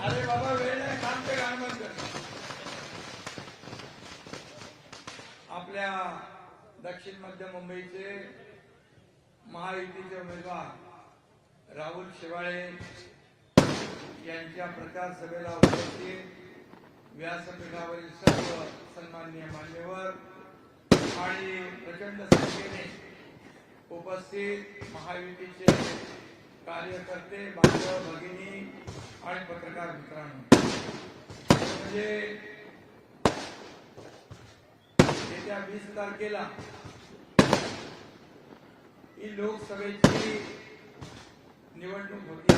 अरे बाबा वेळ नाही थांबते गाणं आपल्या दक्षिण मध्य मुंबईचे महायुतीचे उमेदवार राहुल शेवाळे यांच्या प्रचार सभेला उपस्थित. व्यासपीठावरील सर्व सन्माननीय मान्यवर आणि प्रचंड संख्येने उपस्थित महायुतीचे कार्यकर्ते बांधव भगिनी आणि पत्रकार मित्रांनो. म्हणजे येत्या वीस तारखेला ही लोकसभेची निवडणूक होती.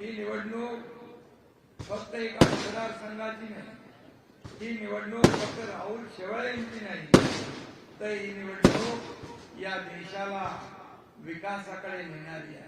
ही निवडणूक फक्त एका मतदारसंघाची नाही ही निवडणूक फक्त राहुल शेवाळे यांची नाही. तर ही निवडणूक या देशाला विकासाकडे नेणारी आहे.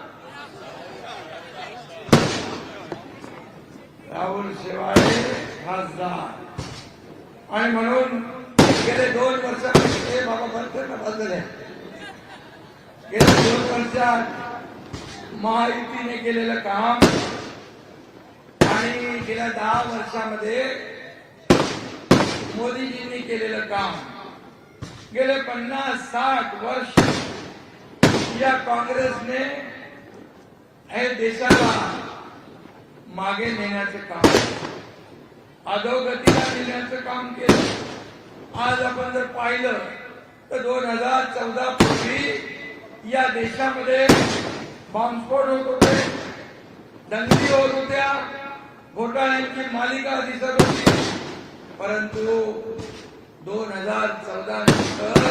राहुल शेवाळे खासदार. आणि म्हणून गेले दोन वर्षामध्ये हे बाबा बंद भाजले गेल्या दोन वर्षात महायुतीने केलेलं काम आणि गेल्या दहा वर्षामध्ये मोदीजींनी केलेलं काम. गेले पन्नास साठ वर्ष या काँग्रेसने हे देशाला मागे नेण्याचं काम अधोगतीला नेण्याचं काम केलं. आज आपण जर पाहिलं तर दोन हजार चौदा पूर्वी या देशामध्ये बॉम्बस्फोट होत होते दंगली होत होत्या घोटाळ्यांची मालिका दिसत होती. परंतु दोन हजार चौदा नंतर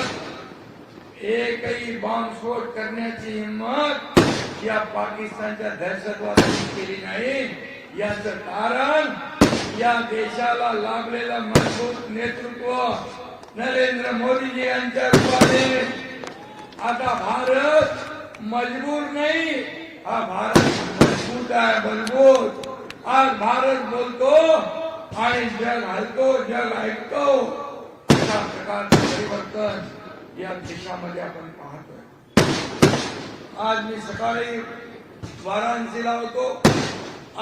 एकही बॉम्बस्फोट करण्याची हिंमत या पाकिस्तानच्या दहशतवाद्यांनी केली नाही. याचं कारण या देशाला लाभलेलं मजबूत नेतृत्व नरेंद्र मोदीजी यांच्या रूपाने. आता भारत मजबूर नाही हा भारत मजबूत आहे मजबूत. आज भारत बोलतो आणि जग हलतो जग ऐकतो. अशा प्रकारचं परिवर्तन या देशामध्ये आपण पाहतो. आज मी सकाळी वाराणसीला होतो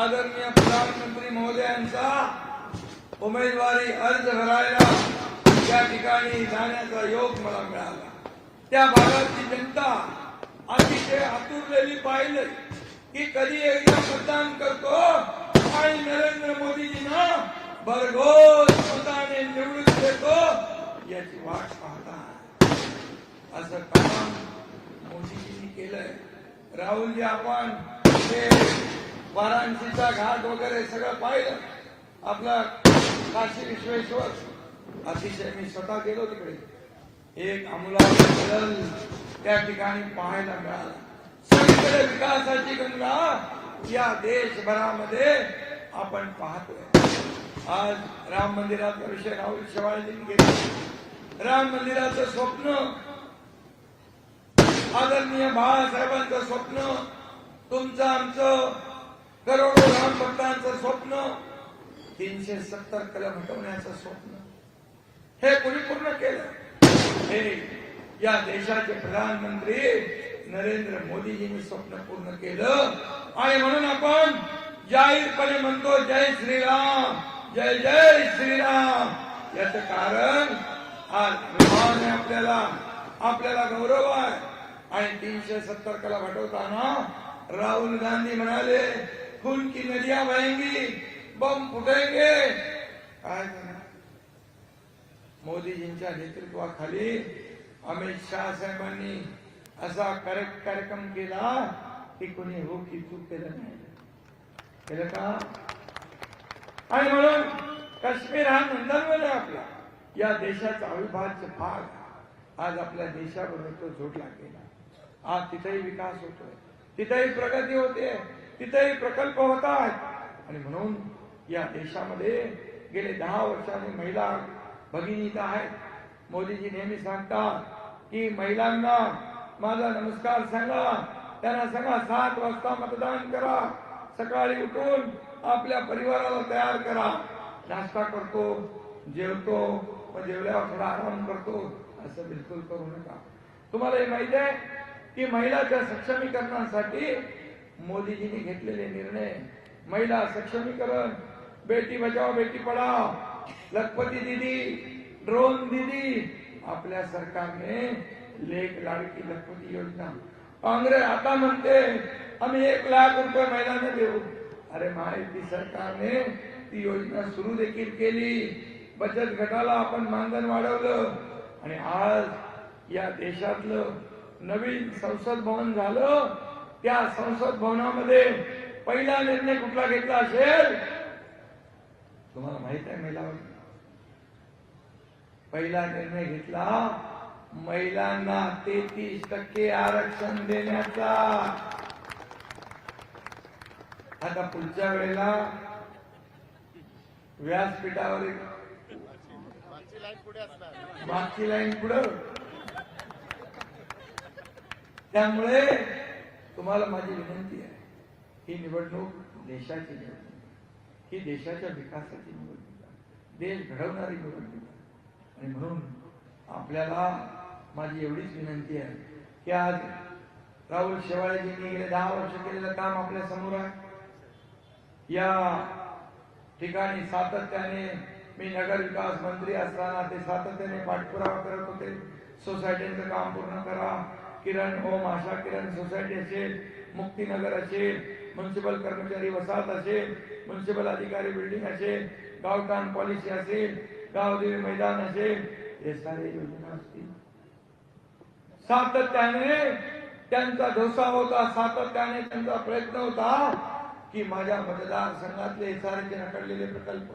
आदरणीय प्रधानमंत्री महोदयांचा उमेदवारी अर्ज भरायला त्या ठिकाणी जाण्याचा योग मला मिळाला. त्या भागातली जनता अतिशय आतुरलेली पाहिलं की कधी एकदा मतदान करतो आणि नरेंद्र मोदीजींना भरघोस मताने निवडून देतो याची वाट पाहता असं काम मोदीजींनी केलंय राहुलजी आपण ते वाराणसीचा घाट वगैरे सगळं पाहिलं. आपला काशी विश्वेश्वर. अतिशय मी स्वतः गेलो तिकडे. एक आमूलाग्र बदल त्या ठिकाणी पाहायला मिळाला. सगळीकडे विकासाची गंगा या देशभरामध्ये आपण पाहतोय. आज राम मंदिराचा विषय राहुल शेवाळजींनी घेतला. राम मंदिराचं स्वप्न आदरणीय बाळासाहेबांचं स्वप्न तुमचं आमचं करोडो राम भक्तांचं स्वप्न तीनशे सत्तर कलम हटवण्याचं स्वप्न. हे कोणी पूर्ण केलं? हे या देशाचे प्रधानमंत्री नरेंद्र मोदीजींनी स्वप्न पूर्ण केलं. आणि म्हणून आपण जाहीरपणे म्हणतो जय श्रीराम जय जय श्रीराम. याचं कारण आज अभिमान आपल्याला आपल्याला गौरव आहे. आणि तीनशे सत्तर कला हटवताना राहुल गांधी म्हणाले खून की नदिया बहेंगी बम फुटेंगे. काय मोदीजींच्या नेतृत्वाखाली अमित शहा साहेबांनी असा करेक्ट कार्यक्रम केला की कोणी हो की चूक केलं नाही. केलं का? आणि म्हणून काश्मीर हा नंदनवन आहे आपला. या देशाचा अविभाज्य भाग आज आपल्या देशाबरोबर तो जोडला गेला. आज तिथेही विकास होतोय. तिथेही प्रगती होते तिथेही प्रकल्प होत आहेत आणि म्हणून या देशामध्ये गेले दहा वर्षांनी महिला भगिनी इथं आहेत. मोदीजी नेहमी सांगतात की महिलांना माझा नमस्कार सांगा त्यांना सांगा सात वाजता मतदान करा सकाळी उठून आपल्या परिवाराला तयार करा. नाश्ता करतो जेवतो जेवल्यावर थोडा आराम करतो. असं बिलकुल करू नका. तुम्हाला हे माहिती आहे? ती महिलाच्या सक्षमीकरणासाठी मोदीजींनी घेतलेले निर्णय. महिला सक्षमीकरण. बेटी बचाव बेटी पढाव लखपती दिदी ड्रोन दिदी. आपल्या सरकारने लेख लाडकी लखपती योजना. काँग्रेस आता म्हणते आम्ही एक लाख रुपये महिलांना देऊ. अरे महायुती सरकारने ती योजना सुरू देखील केली. बचत गटाला आपण मानधन वाढवलं. आणि आज या देशातलं नवीन संसद भवन झालं त्या संसद भवनामध्ये पहिला निर्णय कुठला घेतला असेल? तुम्हाला माहीत आहे महिला पहिला निर्णय घेतला महिलांना तेहतीस टक्के आरक्षण देण्याचा. आता पुढच्या वेळेला व्यासपीठावर मागची लाईन पुढे असणार मागची लाईन पुढं त्यामुळे तुम्हाला माझी विनंती आहे ही निवडणूक देशाची निवडणूक ही देशाच्या विकासाची निवडणूक आहे. देश घडवणारी निवडणूक आहे. आणि म्हणून आपल्याला माझी एवढीच विनंती आहे की आज राहुल शेवाळेजींनी गेले दहा वर्ष केलेलं काम आपल्यासमोर आहे. या ठिकाणी सातत्याने मी नगर विकास मंत्री असताना ते सातत्याने पाठपुरावा करत होते. सोसायटीचं काम पूर्ण करा. किरण, ओम आशा किरण, सोसायटी असेल, मुक्तीनगर असेल म्युन्सिपल कर्मचारी वसाहत असेल म्युन्सिपल अधिकारी बिल्डिंग असेल गावठाण पॉलिसी असेल गावदेवी मैदान असेल, हे सारे योजना असतील. सातत्याने त्यांचा ढोसा होता, सातत्याने त्यांचा प्रयत्न होता की माझ्या मतदारसंघातले सारखे नकडलेले प्रकल्प,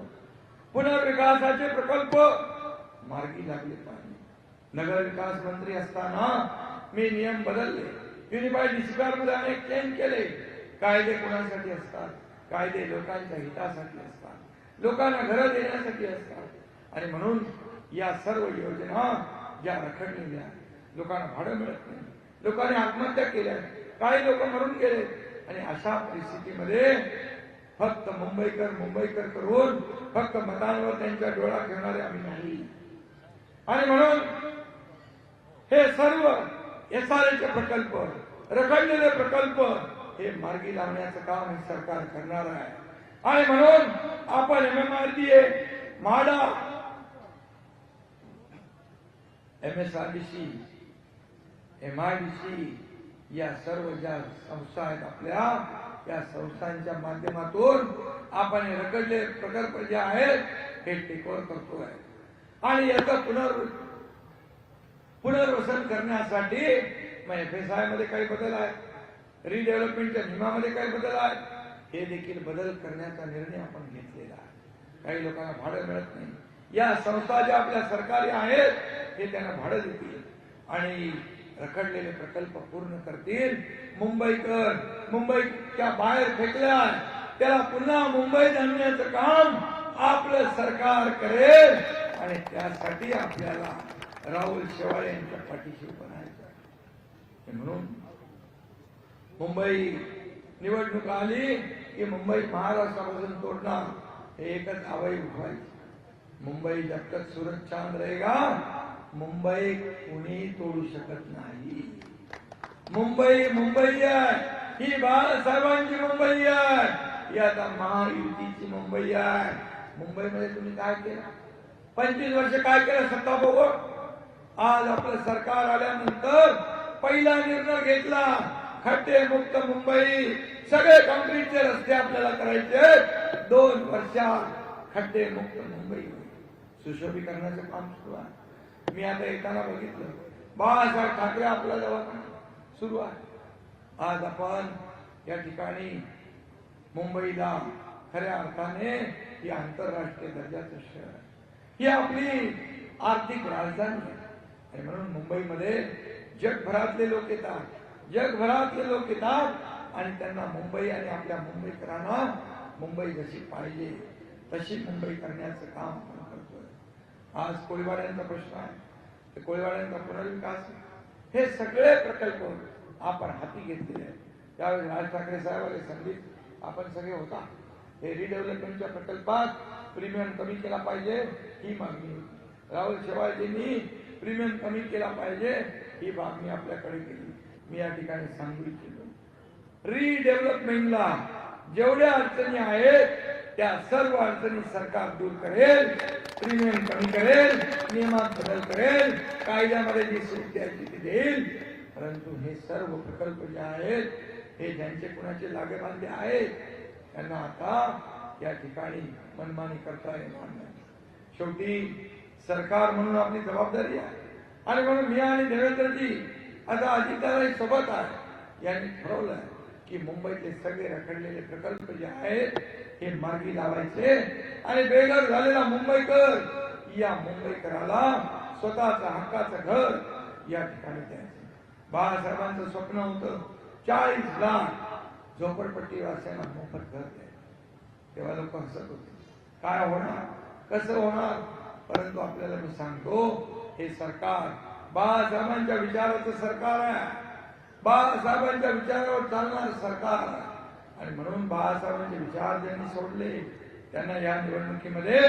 पुनर्विकासाचे प्रकल्प मार्गी लागले पाहिजे. नगर विकास मंत्री असताना मी नियम बदलले. युनिफाईड डिसिप्लिनमध्ये अनेक चेंज केले. कायदे कोणासाठी असतात? कायदे लोकांच्या हितासाठी असतात. लोकांना घरं देण्यासाठी असतात. आणि म्हणून या सर्व योजना ज्या रखडलेल्या लोकांना भाडं मिळत नाही. लोकांनी आत्महत्या केल्या. काही लोक मरून गेले. आणि अशा परिस्थितीमध्ये फक्त मुंबईकर मुंबईकर करून फक्त मतांवर त्यांच्या डोळा घेणारे आम्ही नाही. आणि म्हणून हे सर्व एस आर चे प्रकल्प रखडलेले प्रकल्प हे मार्गी लावण्याचं काम हे सरकार करणार आहे. आणि म्हणून आपण M M R D A MHADA M S R D C M I D C या सर्व ज्या संस्था आहेत आपल्या या संस्थांच्या माध्यमातून आपण हे रखडलेले प्रकल्प जे आहेत हे टेकवर करतोय. आणि याचा पुनर्वृत्ती पुनर्वसन करण्यासाठी मग एफ एस आयमध्ये काही बदल आहे रिडेव्हलपमेंटच्या नियमामध्ये काही बदल आहे हे देखील बदल करण्याचा निर्णय आपण घेतलेला आहे. काही लोकांना भाडं मिळत नाही. या संस्था ज्या आपल्या सरकारी आहेत हे त्यांना भाडं देतील. आणि रखडलेले प्रकल्प पूर्ण करतील. मुंबईकर मुंबईच्या बाहेर फेकल्या त्याला पुन्हा मुंबईत आणण्याचं काम आपलं सरकार करेल. आणि त्यासाठी आपल्याला राहुल शेवाळे यांच्या पाठीशी उभं आहे. म्हणून मुंबई निवडणूक आली की मुंबई महाराष्ट्रापासून तोडणार हे एकच आवाई उठवायची. मुंबई जब तक सूरज चांद रहेगा मुंबई कुणी तोडू शकत नाही. मुंबई मुंबई आहे. ही बाळासाहेबांची मुंबई आहे. ही आता महायुतीची मुंबई आहे. मुंबईमध्ये तुम्ही काय केलं? पंचवीस वर्ष काय केलं? सत्ता बघू आज आपलं सरकार आल्यानंतर पहिला निर्णय घेतला खड्डे मुक्त मुंबई सगळे कॉन्क्रीटचे रस्ते आपल्याला करायचे दोन वर्षात खड्डे मुक्त मुंबई. सुशोभीकरणाचं काम सुरू आहे. मी आता येताना बघितलं. बाळासाहेब ठाकरे आपला दवाखाना सुरू आहे. आज आपण या ठिकाणी मुंबईला खऱ्या अर्थाने ही आंतरराष्ट्रीय दर्जाचं शहर आहे. ही आपली आर्थिक राजधानी आहे. आणि म्हणून मुंबईमध्ये जगभरातले लोक येतात. जगभरातले लोक येतात आणि त्यांना मुंबई आणि आपल्या मुंबईकरांना मुंबई जशी पाहिजे तशी मुंबई करण्याचं काम आपण करतोय. आज कोळीवाड्यांचा प्रश्न आहे. ते कोळीवाड्यांचा पुनर्विकास हे सगळे प्रकल्प आपण हाती घेतलेले आहेत. त्यावेळी राज ठाकरे साहेबांनी संगीत आपण सगळे होता. हे रिडेव्हलपमेंटच्या प्रकल्पात प्रीमियम कमी केला पाहिजे ही मागणी राहुल शेवाळजींनी प्रीमियम कमी केला पाहिजे ही मागणी आपल्याकडे केली. मी या ठिकाणी सांगू इच्छितो. रिडेव्हलपमेंटला जेवढ्या अडचणी आहेत त्या सर्व अडचणी सरकार दूर करेल प्रीमियम कमी करेल नियमात बदल करेल कायद्यामध्ये जी सूट द्यायची ती देईल. परंतु हे सर्व प्रकल्प जे आहेत हे ज्यांचे कुणाचे लागेबांधे आहेत त्यांना आता या ठिकाणी मनमानी करता येणार नाही. शेवटी सरकार म्हणून आपली जबाबदारी आहे. आणि म्हणून मी आणि देवेंद्रजी आता अजितदाराही सोबत आहे. यांनी ठरवलं की मुंबईतले सगळे रखडलेले प्रकल्प जे आहेत हे मार्गी लावायचे. आणि बेघर झालेला मुंबईकर या मुंबईकराला स्वतःचं हक्काचं घर या ठिकाणी द्यायचं. बाळासाहेबांचं स्वप्न होतं चाळीस लाख झोपडपट्टीवासियांना मोफत घर द्यायचं. तेव्हा लोक हसत होते. काय होणार? कसं होणार? परंतु आपल्याला मी सांगतो हे सरकार बाळासाहेबांच्या विचाराचं सरकार आहे. बाळासाहेबांच्या विचारावर चालणार सरकार आणि म्हणून बाळासाहेबांचे विचार ज्यांनी सोडले त्यांना या निवडणुकीमध्ये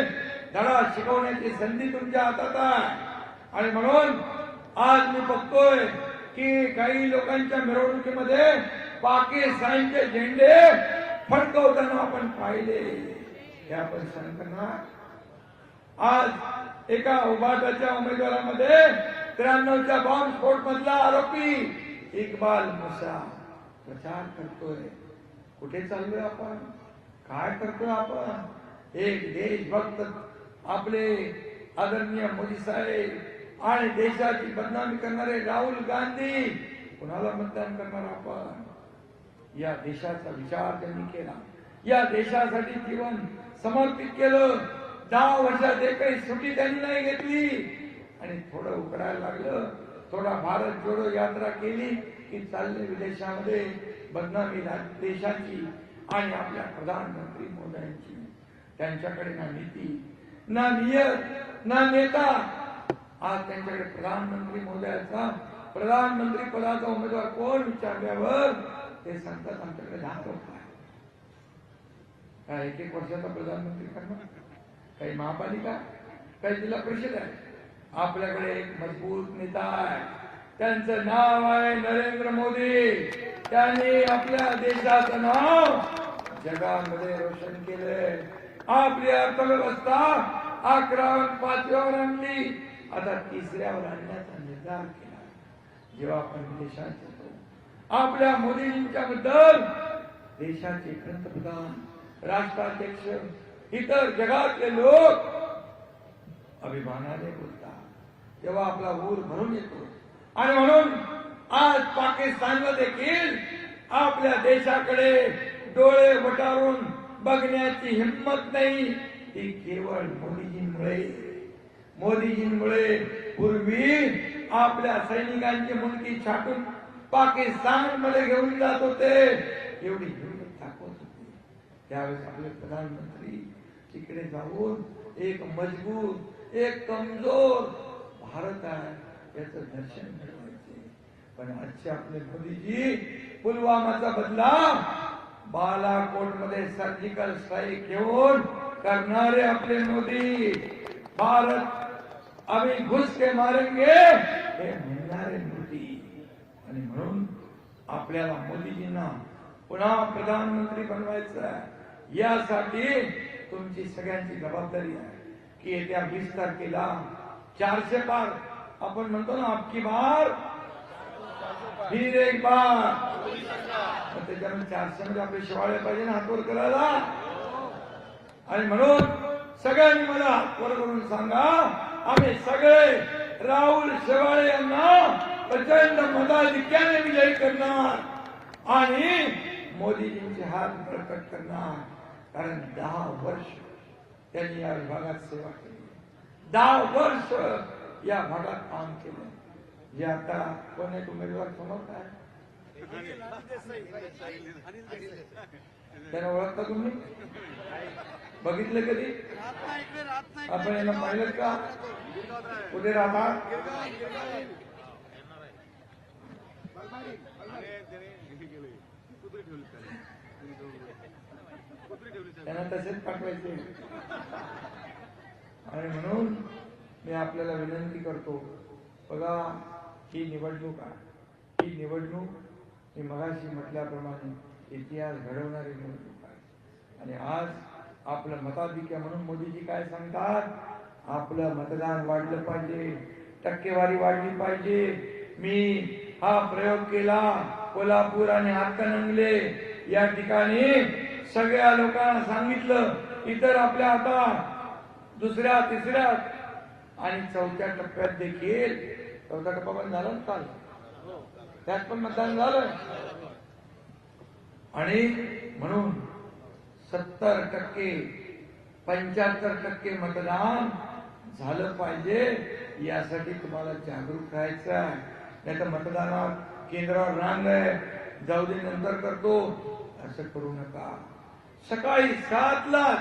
धडा शिकवण्याची संधी तुमच्या हातात आहे. आणि म्हणून आज मी बघतोय की काही लोकांच्या मिरवणुकीमध्ये पाकिस्तानचे झेंडे फडकवताना आपण पाहिले. हे आपण सांगताना आज एका उभाटाच्या उमेदवारामध्ये त्र्याण्णवच्या बॉम्बस्फोट मधला आरोपी इकबाल मुसा. प्रचार करतोय. कुठे चाललोय आपण? काय करतोय आपण? एक देशभक्त आपले आदरणीय मोदी साहेब आणि देशाची बदनामी करणारे राहुल गांधी. कुणाला मतदान करणार आपण? या देशाचा विचार त्यांनी केला. या देशासाठी जीवन समर्पित केलं. दहा वर्षात एकही सुट्टी त्यांनी नाही घेतली. आणि थोडं उकडायला लागलं. थोडा भारत जोडो यात्रा केली की चालले विदेशामध्ये बदनामी देशाची आणि आपल्या प्रधानमंत्री मोदयांची त्यांच्याकडे ना नीती ना नियत ना नेता. आज त्यांच्याकडे प्रधानमंत्री मोदयाचा प्रधानमंत्री पदाचा उमेदवार कोण विचारल्यावर ते सांगतात आमच्याकडे दहा लोक आहे काय एक एक वर्षाचा प्रधानमंत्री करणार? काही महापालिका काही जिल्हा परिषद आहे? आपल्याकडे एक मजबूत नेता आहे. त्यांचं नाव आहे नरेंद्र मोदी. त्यांनी आपल्या देशाचं नाव जगामध्ये रोशन केलंय. आपली अर्थव्यवस्था अकरावर पाचव्यावर आणली. आता तिसऱ्यावर आणण्याचा निर्धार केला. जेव्हा आपण देशात जातो आपल्या मोदीजींच्या बद्दल देशाचे पंतप्रधान राष्ट्राध्यक्ष इतर जगातले लोक अभिमानाने बोलतात. तेव्हा आपला ऊर भरून येतो. आणि म्हणून आज पाकिस्तानला देखील आपल्या देशाकडे डोळे वटारून बघण्याची हिंमत नाही. ती केवळ मोदीजींमुळे. मोदीजींमुळे पूर्वी आपल्या सैनिकांची मुलगी छाटून पाकिस्तानमध्ये घेऊन जात होते. एवढी हिंमत दाखवत होते. त्यावेळेस आपले प्रधानमंत्री तिकडे जाऊन एक मजबूत एक कमजोर भारत आहे याच दर्शन घडवायचे पण आजचे आपले मोदीजी पुलवामाचा बदला बालाकोटमध्ये सर्जिकल स्ट्राईक घेऊन करणारे आपले मोदी भारत आम्ही घुस के मारेंगे हे म्हणणारे मोदी. आणि म्हणून आपल्याला मोदीजींना पुन्हा प्रधानमंत्री बनवायचं आहे. यासाठी तुमची सगळ्यांची जबाबदारी आहे. की येत्या वीस तारखेला चारशे पार आपण म्हणतो ना आपकी बार फिर एक बार. त्याच्यामध्ये चारशे मध्ये आपले शिवाळे पाहिजे ना हातवर करायला. आणि म्हणून सगळ्यांनी मला हातवर करून सांगा आम्ही सगळे राहुल शेवाळे यांना प्रचंड मताधिक्याने विजयी करणार. आणि मोदीजींचे हात बळकट करणार. कारण दहा वर्ष त्यांनी या विभागात सेवा केली. दहा वर्ष या भागात काम केलं. जे आता कोण एक उमेदवार समोर काय त्यांना ओळखता तुम्ही? बघितलं कधी? आपण यांना पाहिलं का? कुठे राहतात त्यांना तसेच पाठवायचे. आणि म्हणून मी आपल्याला विनंती करतो बघा ही निवडणूक आहे. ही निवडणूक मी मगाशी म्हटल्याप्रमाणे इतिहास घडवणारी निवडणूक आहे. आणि आज आपलं मताधिक्य म्हणून मोदीजी काय सांगतात? आपलं मतदान वाढलं पाहिजे टक्केवारी वाढली पाहिजे. मी हा प्रयोग केला कोल्हापूर आणि हातकणंगले या ठिकाणी सगळ्या लोकांना सांगितलं इतर आपल्या आता दुसऱ्या तिसऱ्या. आणि चौथ्या टप्प्यात देखील चौथा टप्पा पण झाला ना काल त्यात पण मतदान झालं. आणि म्हणून सत्तर टक्के पंच्याहत्तर टक्के मतदान झालं पाहिजे यासाठी तुम्हाला जागरूक राहायचं आहे. नाही तर मतदानात केंद्रावर रांग आहे. जाऊ दे नंतर करतो. असं करू नका. सकाळी सातलाच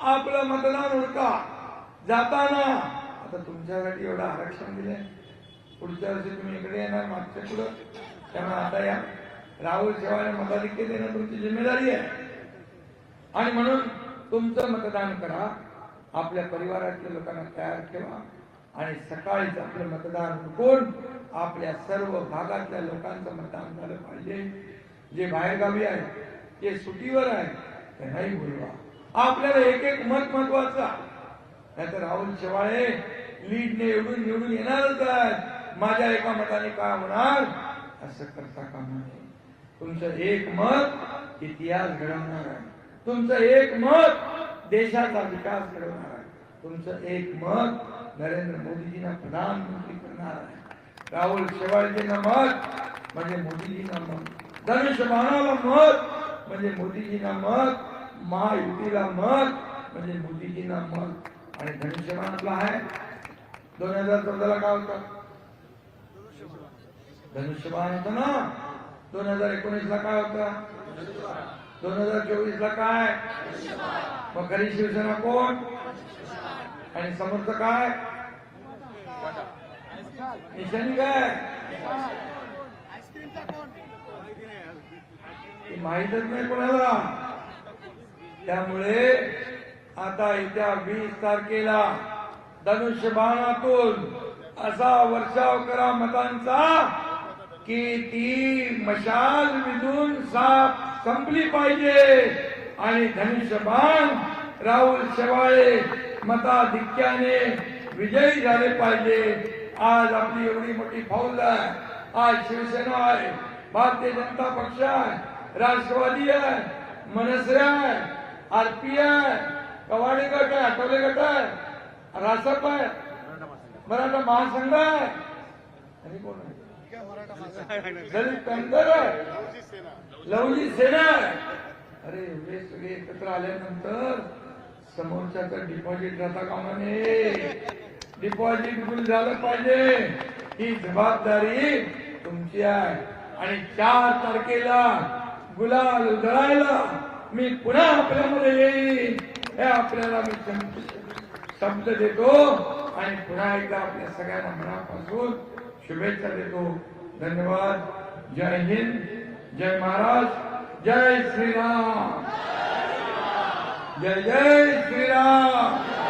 आपलं मतदान उडका जाताना आता तुमच्यासाठी एवढं आरक्षण दिलंय. पुढच्या वर्षी तुम्ही इकडे येणार मागच्या पुढं. त्यामुळे आता या राहुल शेवाळे मताधिक्य देणं तुमची जिम्मेदारी आहे. आणि म्हणून तुमचं मतदान करा आपल्या परिवारातल्या लोकांना तयार ठेवा आणि सकाळीच आपलं मतदान हुकून आपल्या सर्व भागातल्या लोकांचं मतदान झालं पाहिजे. जे बाहेरगावी आहे ते सुटीवर आहे त्यांनाही बोलवा. आपल्याला एक एक मत महत्वाचं. नाहीतर राहुल शेवाळे लीडने निवडून निवडून येणारच आहे माझ्या एका मताने काय होणार? असं करता कामा नये. तुमचं एक मत इतिहास घडवणार आहे. तुमचं एक मत देशाचा विकास घडवणार आहे. तुमचं एक मत नरेंद्र मोदीजींना प्रधानमंत्री करणार आहे. राहुल शेवाळजींना मत म्हणजे मोदीजींना मत. धनुष्यबाणाला मत म्हणजे मोदीजींना मत. महायुतीला मत म्हणजे मोदीजींना मत. आणि धनुष्यबाणातला आहे. दोन हजार चौदाला काय होतं? धनुष्यबाण होत ना? दोन हजार एकोणीस ला काय होतं? दोन हजार चोवीस ला काय? मग खरी शिवसेना कोण? आणि समर्थ काय? निशाणी काय माहीतच नाही कोणाला. त्यामुळे आता येत्या वीस तारखेला धनुष्यबाणातून असा वर्षाव करा मतांचा की ती मशाल विधून साप संपली पाहिजे. आणि धनुष्यबाण राहुल शेवाळे मताधिक्याने विजयी झाले पाहिजे. आज आपली एवढी मोठी फौज आहे. आज शिवसेना आहे. भारतीय जनता पक्ष आहे. राष्ट्रवादी आहे. मनसे आहे. आरपीआय कवाडी गट आहे आठवले गट आहे रासप आहे मराठा महासंघ आहे. आणि कोण आहे? दलित पॅंथर आहे. लवजी सेना आहे. अरे हे सगळे एकत्र आल्यानंतर समोरच्याचं डिपॉझिट राहता कामा नये डिपॉझिट बिल झालं पाहिजे. ही जबाबदारी तुमची आहे. आणि चार तारखेला गुलाल उधळायला मी पुन्हा आपल्यामध्ये येईन. हे आपल्याला मी शब्द- देतो आणि पुन्हा एकदा आपल्या सगळ्यांना मनापासून शुभेच्छा देतो. धन्यवाद. जय हिंद. जय महाराज. जय श्रीराम. जय जय श्रीराम.